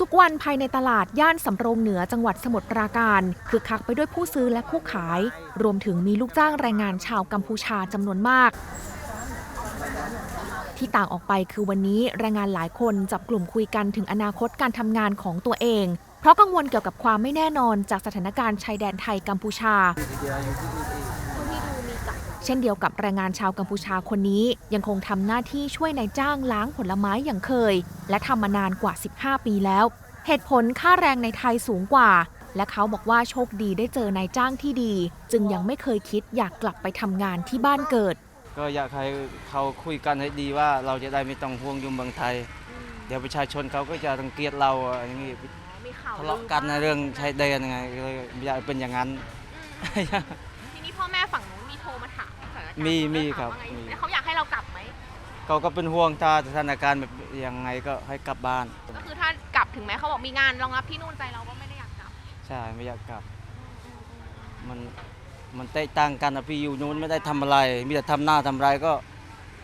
ทุกๆ วันภายในตลาดย่านสำโรงเหนือจังหวัดสมุทรปราการคึกคักไปด้วยผู้ซื้อและผู้ขาย รวมถึงมีลูกจ้างแรงงานชาวกัมพูชาจำนวนมาก ที่ต่างออกไปคือวันนี้แรงงานหลายคนจับกลุ่มคุยกันถึงอนาคตการทำงานของตัวเอง เพราะกังวลเกี่ยวกับความไม่แน่นอนจากสถานการณ์ชายแดนไทยกัมพูชา เช่นเดียวกับแรงงานชาวกัมพูชาคนนี้ ยังคงทำหน้าที่ช่วยนายจ้างล้างผลไม้อย่างเคย และทำมานานกว่า 15 ปีแล้ว เหตุผลค่าแรงในไทยสูงกว่า และเขาบอกว่าโชคดีได้เจอนายจ้างที่ดี จึงยังไม่เคยคิดอยากกลับไปทำงานที่บ้านเกิด ก็อยากให้เขาคุยกันให้ดีว่าเราจะได้ไม่ต้องห่วงอยู่เมืองไทย เดี๋ยวประชาชนเขาก็จะรังเกียจเราอย่างนี้มีข่าวทะเลาะกันในเรื่องชายแดนไงก็เลยไม่อยากให้เป็นอย่างนั้น การณ์มีมีเองครับว่าไงมี แล้วเขาอยากให้เรากลับไหม เขาก็เป็นห่วงถ้าสถานการณ์แบบยังไงก็ให้กลับบ้าน ก็คือถ้ากลับถึงแม้เขาบอกมีงานรองรับที่นู่นใจเราก็ไม่ได้อยากกลับ ใช่ไม่อยากกลับ มันมันแตกต่างกันนะพี่อยู่นู้นไม่ได้ทำอะไร มีแต่ทำหน้าทำไรก็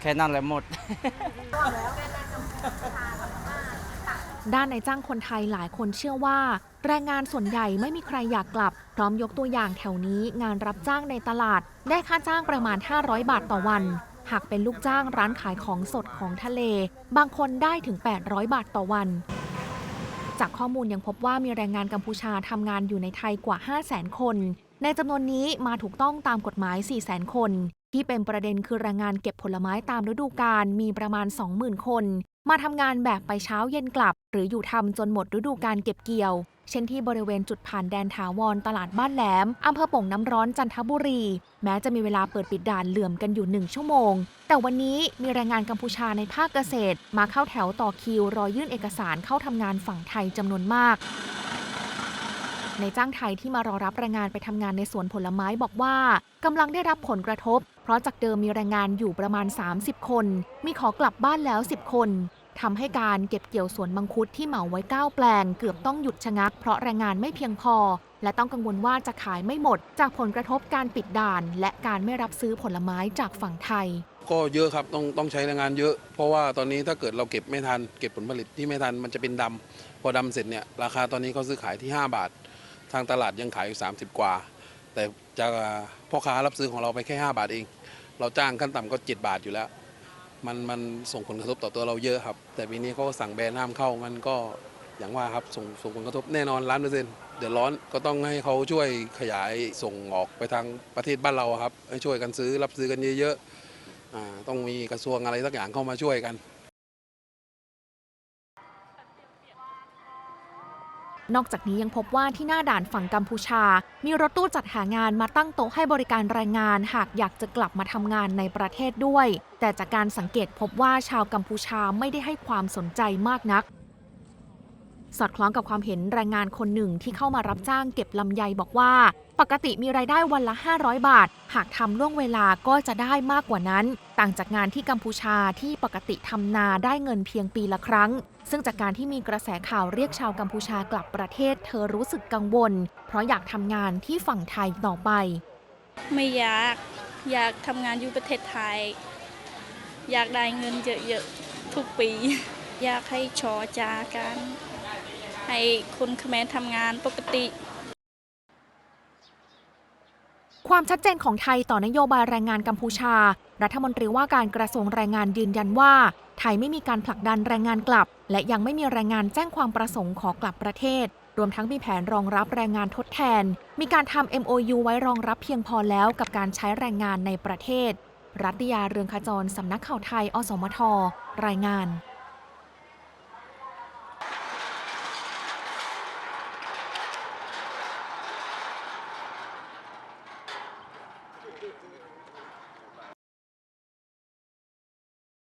แค่นั้นแหละหมด ด้านนายจ้างคนไทยหลายคนเชื่อว่า แรงงานส่วนใหญ่ไม่มีใครอยากกลับ พร้อมยกตัวอย่างแถวนี้งานรับจ้างในตลาด ได้ค่าจ้างประมาณ 500 บาทต่อวัน หากเป็นลูกจ้างร้านขายของสดของทะเล บางคนได้ถึง 800 บาทต่อวัน จากข้อมูลยังพบว่ามีแรงงานกัมพูชาทำงานอยู่ในไทยกว่า 500,000 คน ในจำนวนนี้มาถูกต้องตามกฎหมาย 400,000 คน ที่เป็นประเด็นคือแรงงานเก็บผลไม้ตามฤดูกาลมีประมาณ 20,000 คน มาทำงานแบบไปเช้าเย็นกลับ หรืออยู่ทำจนหมดฤดูกาลเก็บเกี่ยว เช่นที่บริเวณจุดผ่านแดนถาวรตลาดบ้านแหลมอำเภอป่งน้ำร้อนจันทบุรี แม้จะมีเวลาเปิดปิดด่านเหลื่อมกันอยู่หนึ่งชั่วโมง แต่วันนี้มีแรงงานกัมพูชาในภาคเกษตร มาเข้าแถวต่อคิวรอยื่นเอกสารเข้าทำงานฝั่งไทยจำนวนมาก ในจ้างไทยที่มารอรับแรงงานไปทำงานในสวนผลไม้บอกว่ากำลังได้รับผลกระทบ เพราะจากเดิมมีแรงงานอยู่ประมาณ 30 คน มีขอกลับบ้านแล้ว 10 คนทำให้การเก็บเกี่ยวสวนมังคุดที่เหมาไว้ 9 แปลง เกือบต้องหยุดชะงักเพราะแรงงานไม่เพียงพอ และต้องกังวลว่าจะขายไม่หมด จากผลกระทบการปิดด่าน และการไม่รับซื้อผลไม้จากฝั่งไทย ก็เยอะครับต้องต้องใช้แรงงานเยอะ เพราะว่าตอนนี้ถ้าเกิดเราเก็บไม่ทัน เก็บผลผลิตที่ไม่ทันมันจะเป็นดำพอดำเสร็จเนี่ยราคาตอนนี้เขาซื้อขายที่ 5 บาท ทางตลาดยังขายอยู่30 กว่า แต่จะพ่อค้ารับซื้อของเราไปแค่ 5 บาทเอง เราจ้างขั้นต่ำก็ 7 บาทอยู่แล้ว มันมันส่งผลกระทบต่อตัวเราเยอะครับ แต่ปีนี้เขาก็สั่งแบนห้ามเข้ามันก็อย่างว่าครับส่งส่งผลกระทบแน่นอนล้านเปอร์เซ็นต์เดือดร้อนก็ต้องให้เขาช่วยขยายส่งออกไปทางประเทศบ้านเราครับให้ช่วยกันซื้อรับซื้อกันเยอะๆอต้องมีกระทรวงอะไรสักอย่างเข้ามาช่วยกัน นอกจากนี้ยังพบว่าที่หน้าด่านฝั่งกัมพูชา มีรถตู้จัดหางานมาตั้งโต๊ะให้บริการแรงงาน หากอยากจะกลับมาทำงานในประเทศด้วย แต่จากการสังเกตพบว่าชาวกัมพูชาไม่ได้ให้ความสนใจมากนัก สอดคล้องกับความเห็นแรงงานคนหนึ่งที่เข้ามารับจ้างเก็บลำไยบอกว่า ปกติมีรายได้วันละ 500 บาท หากทำล่วงเวลาก็จะได้มากกว่านั้น ต่างจากงานที่กัมพูชาที่ปกติทำนาได้เงินเพียงปีละครั้ง ซึ่งจากการที่มีกระแสข่าวเรียกชาวกัมพูชากลับประเทศ เธอรู้สึกกังวล เพราะอยากทำงานที่ฝั่งไทยต่อไป ไม่อยากอยากทำงานอยู่ประเทศไทย อยากได้เงินเยอะๆทุกปี อยากให้ชอจากัน ให้คนเขมรทำงานปกติ ความชัดเจนของไทยต่อนโยบายแรงงานกัมพูชา รัฐมนตรีว่าการกระทรวงแรงงานยืนยันว่า ไทยไม่มีการผลักดันแรงงานกลับ และยังไม่มีแรงงานแจ้งความประสงค์ขอกลับประเทศ รวมทั้งมีแผนรองรับแรงงานทดแทน มีการทำ MOU ไว้รองรับเพียงพอแล้วกับการใช้แรงงานในประเทศ รัตยาเรืองขจรสำนักข่าวไทย อสมท รายงาน